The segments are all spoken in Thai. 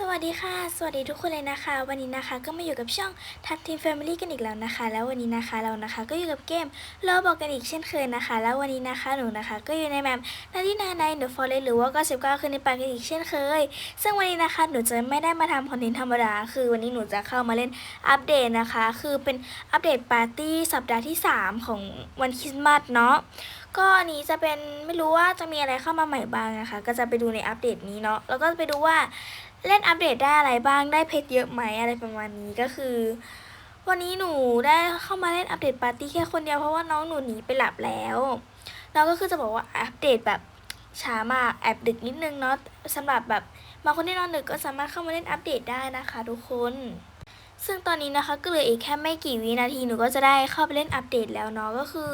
สวัสดีค่ะ สวัสดีทุกคนเลยนะคะ วันนี้นะคะก็มาอยู่กับช่องทักทีมแฟมิลี่กันอีกแล้วนะคะ แล้ววันนี้นะคะเรานะคะก็อยู่กับเกมโลบอกกันอีกเช่นเคยนะคะ แล้ววันนี้นะคะหนูนะคะก็อยู่ในแมปนาที่นาในเดอะฟอเรสหรือว่าก็สิบเก้าคืนในป่ากันอีกเช่นเคย ซึ่งวันนี้นะคะหนูจะไม่ได้มาทำคอนเทนต์ธรรมดา คือวันนี้หนูจะเข้ามาเล่นอัปเดตนะคะ คือเป็นอัปเดตปาร์ตี้สัปดาห์ที่ 3 ของวันคริสต์มาสเนาะ ก็อันนี้จะเป็นไม่รู้ว่าจะมีอะไรเข้ามาใหม่บ้างนะคะ ก็จะไปดูในอัปเดตนี้เนาะแล้วก็ไปดูว่าเล่นอัปเดตได้อะไรบ้างได้เพชรเยอะไหมอะไรประมาณนี้ก็คือ วันนี้หนูได้เข้ามาเล่นอัปเดตปาร์ตี้แค่คนเดียวเพราะว่าน้องหนูหนีไปหลับแล้วแล้วก็คือจะบอกว่าอัปเดตแบบช้ามากแอบดึกนิดนึงเนาะสำหรับแบบบางคนที่นอนดึกก็สามารถเข้ามาเล่นอัปเดตได้นะคะ ทุกคน ซึ่งตอนนี้นะคะก็เหลืออีกแค่ไม่กี่วินาทีหนูก็จะได้เข้าไปเล่นอัปเดตแล้วเนาะก็คือ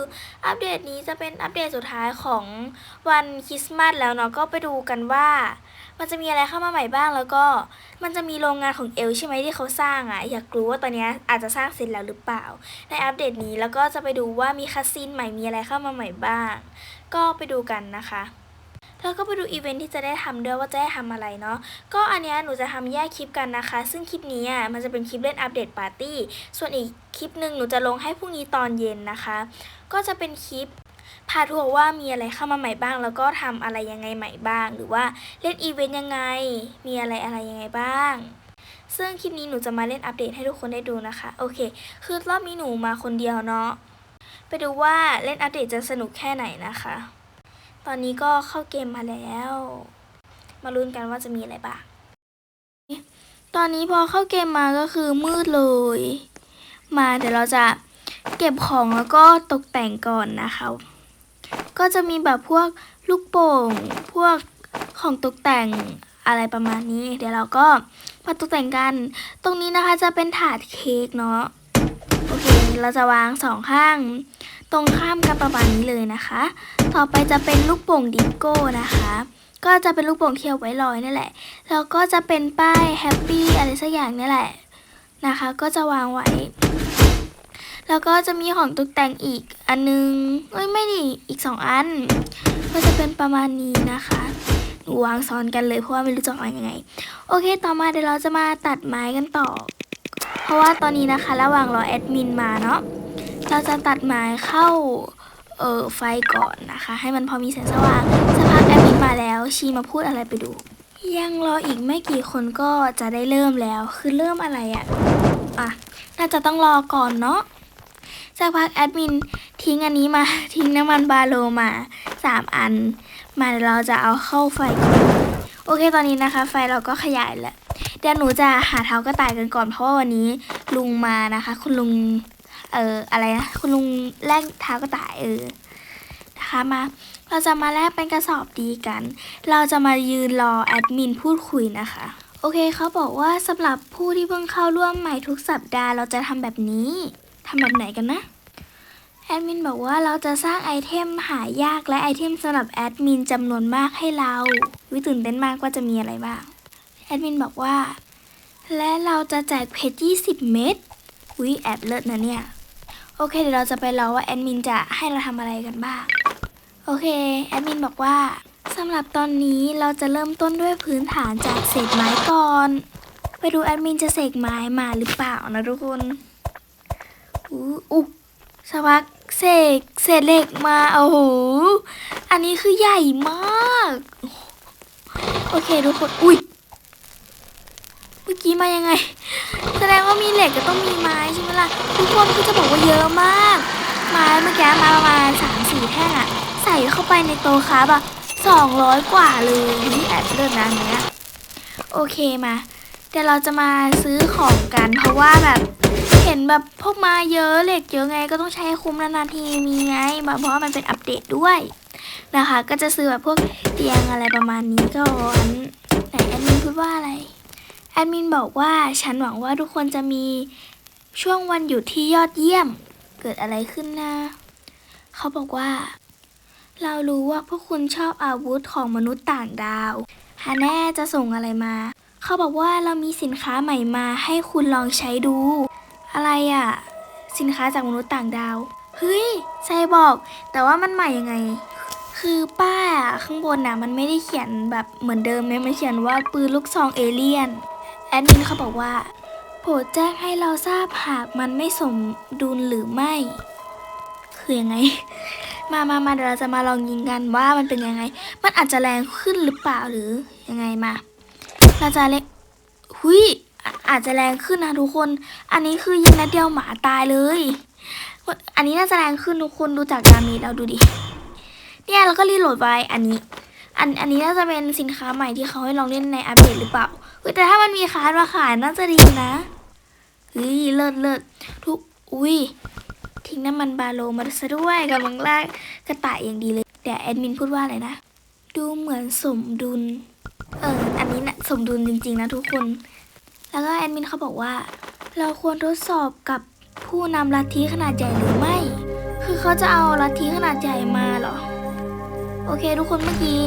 อัปเดตนี้จะเป็นอัปเดตสุดท้ายของวันคริสต์มาสแล้วเนาะก็ไปดูกันว่า มันจะมีอะไรเข้ามาใหม่บ้างแล้วก็มันจะมีโรงงานของเอลใช่ไหมที่เขาสร้างอะ่ะอยากรู้ว่าตอนนี้อาจจะสร้างเสร็จแล้วหรือเปล่า ในอัปเดตนี้แล้วก็จะไปดูว่ามีคัสซินใหม่มีอะไรเข้ามาใหม่บ้าง ก็ไปดูกันนะคะ แล้วก็ไปดูอีเวนท์ที่จะได้ทำด้วยว่าจะได้ทำอะไรเนาะก็อันเนี้ยหนูจะทำแยกคลิปกันนะคะ ซึ่งคลิปนี้อะมันจะเป็นคลิปเล่นอัปเดตปาร์ตี้ส่วนอีกคลิปหนึ่งหนูจะลงให้พรุ่งนี้ตอนเย็นนะคะ ก็จะเป็นคลิปพาทัวร์ว่ามีอะไรเข้ามาใหม่บ้าง แล้วก็ทำอะไรยังไงใหม่บ้าง หรือว่าเล่นอีเวนต์ยังไง มีอะไรอะไรยังไงบ้างซึ่งคลิปนี้หนูจะมาเล่นอัปเดตให้ทุกคนได้ดูนะคะ โอเค คือรอบนี้หนูมาคนเดียวเนาะ ไปดูว่าเล่นอัปเดตจะสนุกแค่ไหนนะคะ ตอนนี้ก็เข้าเกมมาแล้ว มาลุ้นกันว่าจะมีอะไรบ้าง ตอนนี้พอเข้าเกมมาก็คือมืดเลย มาเดี๋ยวเราจะเก็บของแล้วก็ตกแต่งก่อนนะคะ ก็จะมีแบบพวกลูกโป่ง พวกของตกแต่งอะไรประมาณนี้ เดี๋ยวเราก็มาตกแต่งกัน ตรงนี้นะคะจะเป็นถาดเค้กเนาะ โอเค เราจะวางสองข้าง ตรงข้ามกันประมาณนี้เลยนะคะ ต่อไปจะเป็นลูกโป่งดิสโก้นะคะ ก็จะเป็นลูกโป่งเที่ยวไว้ลอยนี่แหละ แล้วก็จะเป็นป้ายแฮปปี้อะไรสักอย่างนี่แหละนะคะ ก็จะวางไว้ แล้วก็จะมีของตกแต่งอีกอันนึงเอ้ยไม่ดิอีกสองอัน ก็จะเป็นประมาณนี้นะคะหนูวางซ้อนกันเลยเพราะว่าไม่รู้จะวางยังไง โอเค ต่อมาเดี๋ยวเราจะมาตัดไม้กันต่อ เพราะว่าตอนนี้นะคะระหว่างรอแอดมินมาเนาะเราจะตัดไม้เข้าเออไฟก่อนนะคะ ให้มันพอมีแสงสว่างสักพักแอดมินมาแล้ว ชีมาพูดอะไรไปดู ยังรออีกไม่กี่คนก็จะได้เริ่มแล้ว คือเริ่มอะไรอะอะน่าจะต้องรอก่อนเนาะสักพักแอดมินทิ้งอันนี้มาทิ้งน้ำมันบาโลมาสามอัน มาเดี๋ยวเราจะเอาเข้าไฟก่อนโอเคตอนนี้นะคะ ไฟเราก็ขยายแล้ว เดี๋ยวหนูจะหาเท้ากระต่ายกันก่อนเพราะว่าวันนี้ลุงมานะคะ คุณลุง เอ่ออะไรนะคุณลุงแลกเท้ากระต่ายเออนะคะมาเราจะมาแลกเป็นกระสอบดีกัน เราจะมายืนรอแอดมินพูดคุยนะคะโอเคเขาบอกว่าสำหรับผู้ที่เพิ่งเข้าร่วมใหม่ทุกสัปดาห์เราจะทำแบบนี้ทำแบบไหนกันนะแอดมินบอกว่าเราจะสร้างไอเทมหายากและไอเทมสำหรับแอดมินจำนวนมากให้เรา วิตื่นเต้นมากว่าจะมีอะไรบ้าง ดมินบอกว่า และเราจะแจกเพชร20 เม็ดอุ้ยแอบเลิศนะเนี่ย โอเคเดี๋ยวเราจะไปรอว่าแอดมินจะให้เราทำอะไรกันบ้าง โอเคแอดมินบอกว่าสำหรับตอนนี้เราจะเริ่มต้นด้วยพื้นฐานจากเศษไม้ก่อน ไปดูแอดมินจะเสกไม้มาหรือเปล่านะทุกคนอู้อุ๊สักพักเสกเศษเหล็กมาโอ้โหอันนี้คือใหญ่มาก โอเคทุกคน อุ้ย กี้มายังไง แสดงว่ามีเหล็กก็ต้องมีไม้ใช่ไหมล่ะทุกคนคือจะบอกว่าเยอะมาก ไม้เมื่อกี้มาประมาณสามสี่แท่งอะใส่เข้าไปในโตะครับอะสองร้อยกว่าเลยนี่แอบเลิศนะอันเนี้ยโอเคมาเดี๋ยวเราจะมาซื้อของกัน เพราะว่าแบบเห็นแบบพวกมาเยอะเหล็กเยอะไงก็ต้องใช้คุ้มนานๆทีมีไงเพราะว่ามันเป็นอัปเดตด้วยนะคะ ก็จะซื้อแบบพวกเตียงอะไรประมาณนี้ก่อนไหนแอดมินพูดว่าอะไร แอดมินบอกว่าฉันหวังว่าทุกคนจะมีช่วงวันหยุดที่ยอดเยี่ยม เกิดอะไรขึ้นนะ เขาบอกว่า เรารู้ว่าพวกคุณชอบอาวุธของมนุษย์ต่างดาวฮาแน่จะส่งอะไรมา เขาบอกว่าเรามีสินค้าใหม่มาให้คุณลองใช้ดู อะไรอะสินค้าจากมนุษย์ต่างดาว เฮ้ยไซบอก แต่ว่ามันใหม่ยังไง คือป้ายอะข้างบนน่ะมันไม่ได้เขียนแบบเหมือนเดิมเนี่ยมันเขียนว่าปืนลูกซองเอเลี่ยน แอดมินเขาบอกว่า โปรดแจ้งให้เราทราบหากมันไม่สมดุลหรือไม่ คือยังไง มามามาเดี๋ยวเราจะมาลองยิงกันว่ามันเป็นยังไง มันอาจจะแรงขึ้นหรือเปล่าหรือยังไงมา เราจะเล็กหุยอาจจะแรงขึ้นนะทุกคน อันนี้คือยิงนัดเดียวหมาตายเลย อันนี้น่าจะแรงขึ้นทุกคนดูจากดาเมจเราดูดิ เนี่ยเราก็รีโหลดไว้อันนี้ อันอันนี้น่าจะเป็นสินค้าใหม่ที่เขาให้ลองเล่นในอัปเดตหรือเปล่าแต่ถ้ามันมีคาร์ดมาขายน่าจะดีนะเฮ้ยเลิศเลิศทุกอุ้ยทิ้งน้ำมันบาโลมาซะด้วยกำลังลากกระต่ายอย่างดีเลยเดี๋ยวแอดมินพูดว่าอะไรนะ ดูเหมือนสมดุล เอออันนี้นะสมดุลจริงๆนะทุกคน แล้วก็แอดมินเขาบอกว่า เราควรทดสอบกับผู้นำลัทธิขนาดใหญ่หรือไม่ คือเขาจะเอาลัทธิขนาดใหญ่มาเหรอ โอเค ทุกคนเมื่อกี้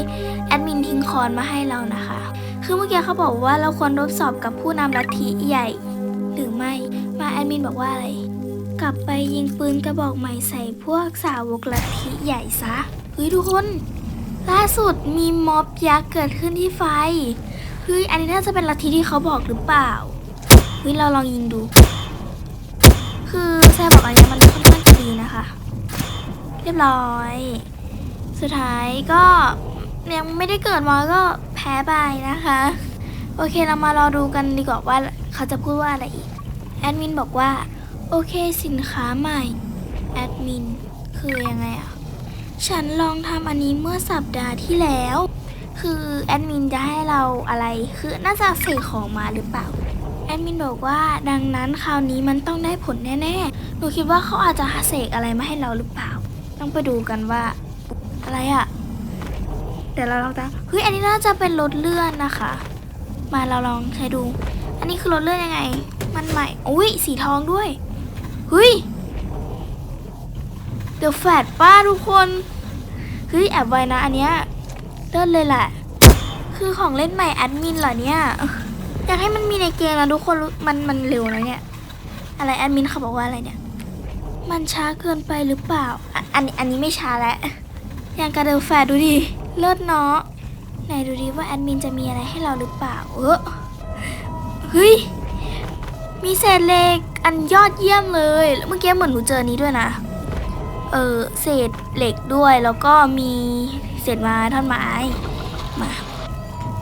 แอดมินทิ้งคอนมาให้เรานะคะ คือเมื่อกี้เขาบอกว่าเราควรทดสอบกับผู้นำลัทธิใหญ่ หรือไม่ มาแอดมินบอกว่าอะไร กลับไปยิงปืนกระบอกใหม่ใส่พวกสาวกลัทธิใหญ่ซะเฮ้ยทุกคน ล่าสุดมีม็อบยักษ์เกิดขึ้นที่ไฟเฮ้ยอันนี้น่าจะเป็นลัทธิที่เขาบอกหรือเปล่าเฮ้ยเราลองยิงดู คือแซ่บอกอันนี้มันค่อนข้างดีนะคะ เรียบร้อย สุดท้ายก็ยังไม่ได้เกิดมาก็แพ้ไปนะคะ โอเคเรามารอดูกันดีกว่าว่าเขาจะพูดว่าอะไรอีก แอดมินบอกว่า โอเคสินค้าใหม่ แอดมิน คือยังไงอะฉันลองทำอันนี้เมื่อสัปดาห์ที่แล้ว คือแอดมินจะให้เราอะไร คือน่าจะเสกของมาหรือเปล่า แอดมินบอกว่าดังนั้นคราวนี้มันต้องได้ผลแน่ๆ หนูคิดว่าเขาอาจจะเสกอะไรมาให้เราหรือเปล่า ต้องไปดูกันว่า อะไรอะเดี๋ยวเราลองตามเฮ้ยอันนี้น่าจะเป็นรถเลื่อนนะคะ มาเราลองใช้ดู อันนี้คือรถเลื่อนยังไง มันใหม่อุ้ยสีทองด้วยเฮ้ยเดี๋ยวแฟดป้าทุกคนเฮ้ยแอบไว้นะอันเนี้ยเลื่อนเลยแหละ คือของเล่นใหม่แอดมินเหรอเนี่ยอยากให้มันมีในเกมนะทุกคนมันมันเร็วนะเนี่ยอะไรแอดมินเขาบอกว่าอะไรเนี่ย มันช้าเกินไปหรือเปล่า อันอันนี้ไม่ช้าแล้ว อย่างกระเดลแฟดดูดิ เลิศเนาะไหนดูดิว่าแอดมินจะมีอะไรให้เราหรือเปล่า เออเฮ้ย มีเศษเหล็กอันยอดเยี่ยมเลยแล้วเมื่อกี้เหมือนหนูเจอนี้ด้วยนะ เออเศษเหล็กด้วยแล้วก็มีเศษไม้ท่อนไม้ มา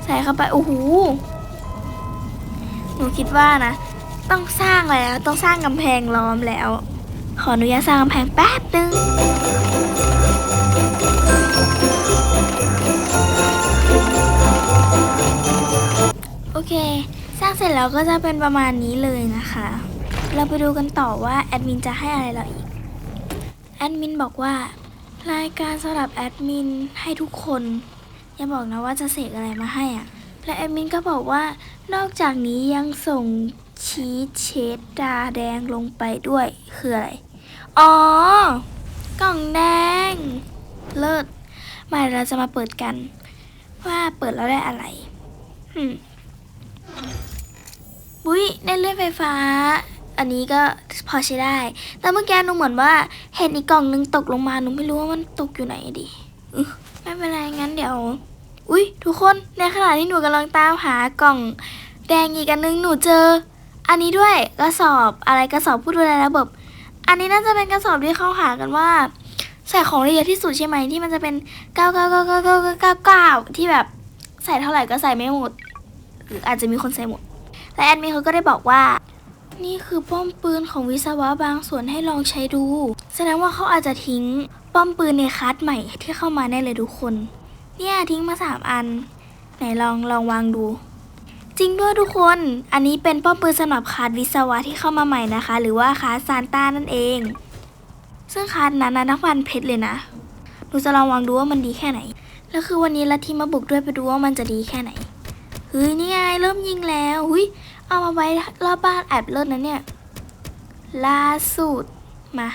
ใส่เข้าไป โอ้โห หนูคิดว่านะ ต้องสร้างแล้ว ต้องสร้างกำแพงล้อมแล้ว ขออนุญาตสร้างกำแพงแป๊บนึง เคสร้างเสร็จแล้วก็จะเป็นประมาณนี้เลยนะคะ เราไปดูกันต่อว่าแอดมินจะให้อะไรเราอีก แอดมินบอกว่า รายการสำหรับแอดมินให้ทุกคน อย่าบอกนะว่าจะเสกอะไรมาให้อะและแอดมินก็บอกว่านอกจากนี้ยังส่งชีสเชดดาแดงลงไปด้วยคืออะไร อ๋อ กล่องแดง เลิศมาเดี๋ยเราจะมาเปิดกัน ว่าเปิดแล้วได้อะไร อืม บุ้ยได้เลื่อนไฟฟ้า อันนี้ก็พอใช้ได้ แต่เมื่อกี้หนูเหมือนว่า เห็นอีกกล่องนึงตกลงมาหนูไม่รู้ว่ามันตกอยู่ไหนดิอไม่เป็นไรงั้นเดี๋ยว อุ้ยทุกคนในขณะที่หนูกำลังตามหากล่องแดงอีกอันนึงหนูเจอ อันนี้ด้วยกระสอบอะไรกระสอบผู้ดูแลระบบ อันนี้น่าจะเป็นกระสอบที่เขาหากันว่าใส่ของละเอียดที่สุดใช่ไหมที่มันจะเป็นเก้าเก้าเก้าเก้าเก้าเก้าเก้าที่แบบใส่เท่าไหร่ก็ใส่ไม่หมด รืออาจจะมีคนใส่หมดและแอดมินเขาก็ได้บอกว่า นี่คือป้อมปืนของวิศวะบางส่วนให้ลองใช้ดู แสดงว่าเขาอาจจะทิ้งป้อมปืนในคัสใหม่ที่เข้ามาแน่เลยทุกคน เนี่ยทิ้งมาสามอัน ไหนลองลองวางดู จริงด้วยทุกคน อันนี้เป็นป้อมปืนสำหรับคาดวิศวะที่เข้ามาใหม่นะคะ หรือว่าคาดซานต้านั่นเอง ซึ่งคาดนั้นนะนักพันเพชรเลยนะหนูจะลองวางดูว่ามันดีแค่ไหน แล้วคือวันนี้ลัทธิมาบุกด้วยไปดูว่ามันจะดีแค่ไหน เฮ้ยนี่ไงเริ่มยิงแล้วหุยเอามาไว้รอบบ้านแอบเลิศนะเนี่ยล่าสุดมา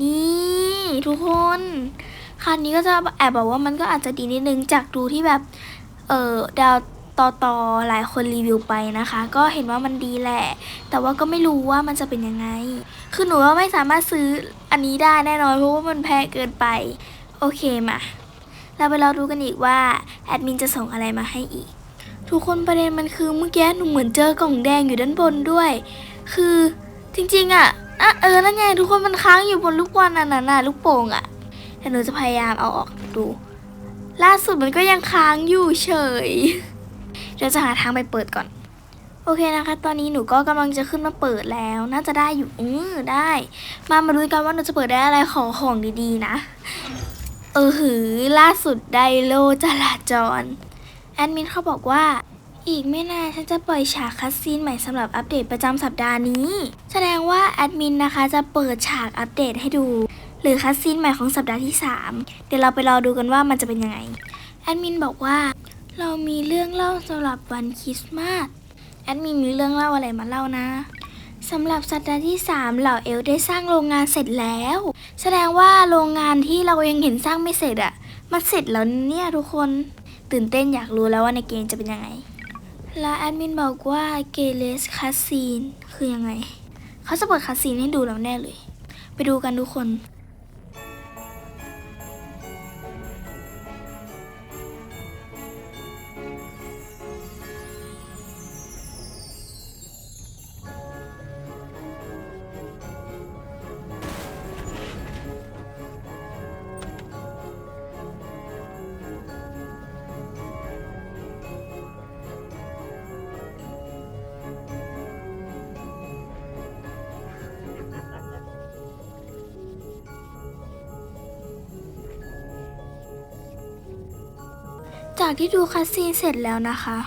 นี่ทุกคนคันนี้ก็จะแอบบอกว่ามันก็อาจจะดีนิดนึงจากดูที่แบบ เออดาวต่อต่อหลายคนรีวิวไปนะคะ ก็เห็นว่ามันดีแหละ แต่ว่าก็ไม่รู้ว่ามันจะเป็นยังไง คือหนูว่าไม่สามารถซื้ออันนี้ได้แน่นอนเพราะว่ามันแพงเกินไป โอเคมา เราไปรอดูกันอีกว่าแอดมินจะส่งอะไรมาให้อีก ทุกคนประเด็นมันคือเมื่อกี้หนูเหมือนเจอกล่องแดงอยู่ด้านบนด้วย คือจริงๆอะอะเออนั่นไงทุกคนมันค้างอยู่บนลูกบอลน่ะน่ะน่ะลูกโป่งอะแต่หนูจะพยายามเอาออกดู ล่าสุดมันก็ยังค้างอยู่เฉยเดี๋ยวจะหาทางไปเปิดก่อน โอเคนะคะ ตอนนี้หนูก็กำลังจะขึ้นมาเปิดแล้ว น่าจะได้อยู่อือได้ มามาดูกันว่าหนูจะเปิดได้อะไรของของดีๆนะ ออหือ ล่าสุดไดโลจราจร แอดมินเขาบอกว่า อีกไม่นานฉันจะปล่อยฉากคัสซีนใหม่สำหรับอัปเดตประจำสัปดาห์นี้ แสดงว่าแอดมินนะคะจะเปิดฉากอัปเดตให้ดู หรือคัสซีนใหม่ของสัปดาห์ที่ 3 เดี๋ยวเราไปรอดูกันว่ามันจะเป็นยังไง แอดมินบอกว่า เรามีเรื่องเล่าสำหรับวันคริสต์มาส แอดมินมีเรื่องเล่าอะไรมาเล่านะ สำหรับสัปดาห์ที่ 3 เหล่าเอลได้สร้างโรงงานเสร็จแล้ว แสดงว่าโรงงานที่เรายังเห็นสร้างไม่เสร็จอะมันเสร็จแล้วเนี่ยทุกคนตื่นเต้นอยากรู้แล้วว่าในเกมจะเป็นยังไง และแอดมินบอกว่าเกเลสคาสซีนคือยังไง เขาจะเปิดคาสซีนให้ดูแล้วแน่เลย ไปดูกันทุกคน จากที่ดูคัสซีนเสร็จแล้วนะคะ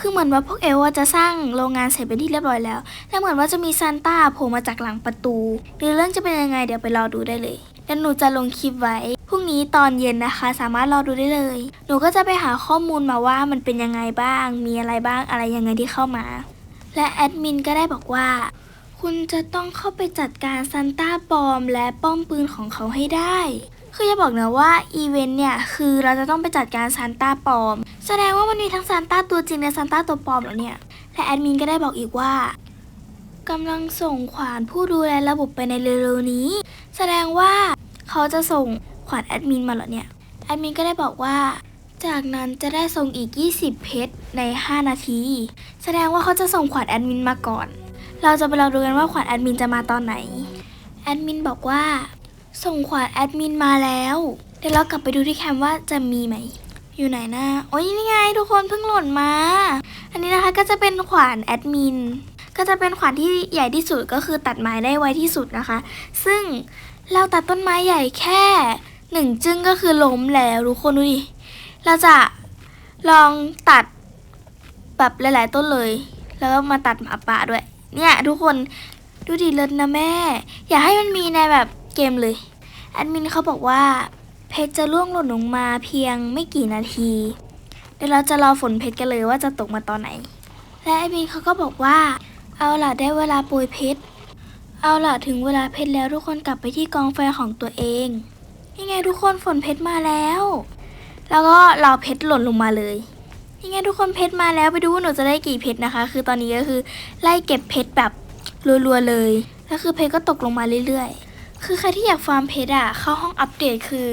คือเหมือนว่าพวกเอลว่าจะสร้างโรงงานเสร็จเป็นที่เรียบร้อยแล้ว และเหมือนว่าจะมีซานต้าโผล่มาจากหลังประตูหรือเรื่องจะเป็นยังไงเดี๋ยวไปรอดูได้เลยเดี๋ยวหนูจะลงคลิปไว้พรุ่งนี้ตอนเย็นนะคะ สามารถรอดูได้เลย หนูก็จะไปหาข้อมูลมาว่ามันเป็นยังไงบ้าง มีอะไรบ้างอะไรยังไงที่เข้ามา และแอดมินก็ได้บอกว่า คุณจะต้องเข้าไปจัดการซานต้าปลอมและป้อมปืนของเขาให้ได้ คือจะบอกนะว่าอีเวนต์เนี่ย คือเราจะต้องไปจัดการซานต้าปลอม แสดงว่ามันมีทั้งซานต้าตัวจริงและซานต้าตัวปลอมแล้วเนี่ย และแอดมินก็ได้บอกอีกว่ากำลังส่งขวานผู้ดูแลระบบไปในเร็วๆนี้ แสดงว่าเขาจะส่งขวานแอดมินมาเหรอเนี่ย แอดมินก็ได้บอกว่า จากนั้นจะได้ส่งอีก 20 เพชรใน 5 นาที แสดงว่าเขาจะส่งขวานแอดมินมาก่อน เราจะไปรองดูกันว่าขวานแอดมินจะมาตอนไหน แอดมินบอกว่า ส่งขวานแอดมินมาแล้ว เดี๋ยวเรากลับไปดูที่แคมว่าจะมีไหม อยู่ไหนนะโอ้ยนี่ไงทุกคนเพิ่งหล่นมา อันนี้นะคะก็จะเป็นขวานแอดมิน ก็จะเป็นขวานที่ใหญ่ที่สุดก็คือตัดไม้ได้ไวที่สุดนะคะ ซึ่งเราตัดต้นไม้ใหญ่แค่หนึ่งจึ้งก็คือล้มแล้วทุกคนดูดิเราจะลองตัดแบบหลาย ๆ ต้นเลย แล้วก็มาตัดหมาป่าด้วย เนี่ยทุกคนดูดิเลิศนะแม่ อยากให้มันมีในแบบเกมเลยแอดมินเขาบอกว่า เพชรจะร่วงหล่นลงมาเพียงไม่กี่นาที เดี๋ยวเราจะรอฝนเพชรกันเลยว่าจะตกมาตอนไหน และแอดมินเขาก็บอกว่า เอาล่ะได้เวลาโปรยเพชรเอาล่ะถึงเวลาเพชรแล้วทุกคนกลับไปที่กองไฟของตัวเองยังไงทุกคนฝนเพชรมาแล้ว แล้วก็เราเพชรหล่นลงมาเลย ยังไงทุกคนเพชรมาแล้วไปดูว่าหนูจะได้กี่เพชรนะคะ คือตอนนี้ก็คือไล่เก็บเพชรแบบรัวๆเลยแล้วคือเพชรก็ตกลงมาเรื่อยๆ คือใครที่อยากฟาร์มเพชรอะเข้าห้องอัปเดตคือ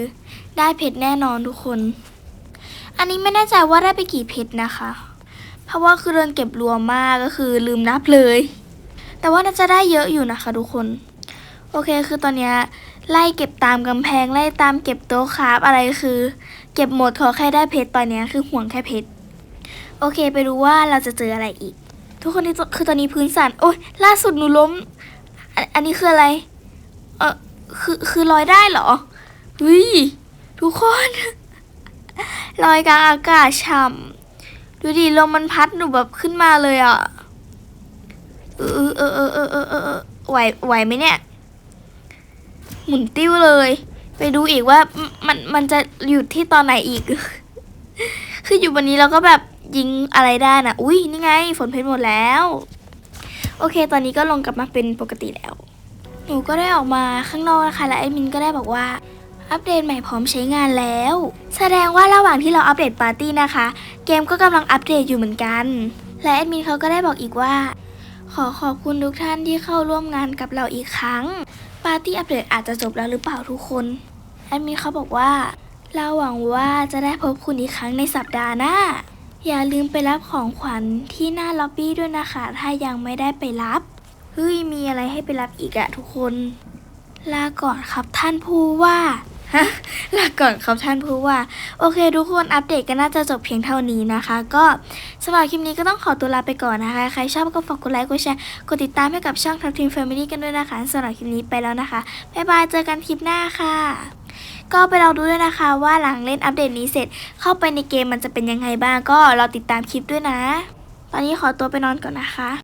ได้เพชรแน่นอนทุกคน อันนี้ไม่แน่ใจว่าได้ไปกี่เพชรนะคะ เพราะว่าคือเดินเก็บรวมมากก็คือลืมนับเลย แต่ว่าน่าจะได้เยอะอยู่นะคะ ทุกคน โอเคคือตอนนี้ไล่เก็บตามกำแพงไล่ตามเก็บโต๊ะคราฟอะไรคือ เก็บหมดขอแค่ได้เพชรตอนนี้คือห่วงแค่เพชร โอเค ไปดูว่าเราจะเจออะไรอีก ทุกคนที่คือตอนนี้พื้นสั่นโอ้ยล่าสุดหนูล้มอันอันนี้คืออะไร เออคือคือลอยได้เหรอวิทุกคนลอยกลางอากาศช่ำดูดิลมมันพัดหนูแบบขึ้นมาเลยอะเออเออเออเออเออเออไหวไหวไหมเนี่ยหมุนติ้วเลย ไปดูอีกว่ามันมันจะหยุดที่ตอนไหนอีก คืออยู่บนนี้เราก็แบบ ยิงอะไรได้นะอุ้ยนี่ไง ฝนเพชรหมดแล้ว โอเค ตอนนี้ก็ลงกลับมาเป็นปกติแล้ว หนูก็ได้ออกมาข้างนอกนะคะ และแอดมินก็ได้บอกว่าอัปเดตใหม่พร้อมใช้งานแล้ว แสดงว่าระหว่างที่เราอัปเดตปาร์ตี้นะคะ เกมก็กำลังอัปเดตอยู่เหมือนกัน และแอดมินเขาก็ได้บอกอีกว่า ขอขอบคุณทุกท่านที่เข้าร่วมงานกับเราอีกครั้ง ปาร์ตี้อัปเดตอาจจะจบแล้วหรือเปล่าทุกคน แอดมินเขาบอกว่า เราหวังว่าจะได้พบคุณอีกครั้งในสัปดาห์หน้า อย่าลืมไปรับของขวัญที่หน้าล็อบบี้ด้วยนะคะ ถ้ายังไม่ได้ไปรับเฮ้ยมีอะไรให้ไปรับอีกอะทุกคน ลาก่อนครับท่านผู้ว่าฮะลาก่อนครับท่านผู้ว่าโอเค ทุกคนอัปเดตก็น่าจะจบเพียงเท่านี้นะคะ ก็สำหรับคลิปนี้ก็ต้องขอตัวลาไปก่อนนะคะ ใครชอบก็ฝากกดไลค์กดแชร์กดติดตามให้กับช่องทัพทีมแฟมิลี่กันด้วยนะคะสำหรับคลิปนี้ไปแล้วนะคะบ๊ายบายเจอกันคลิปหน้าค่ะ ก็ไปลองดูด้วยนะคะว่าหลังเล่นอัปเดตนี้เสร็จเข้าไปในเกมมันจะเป็นยังไงบ้างก็เราติดตามคลิปด้วยนะ ตอนนี้ขอตัวไปนอนก่อนนะคะ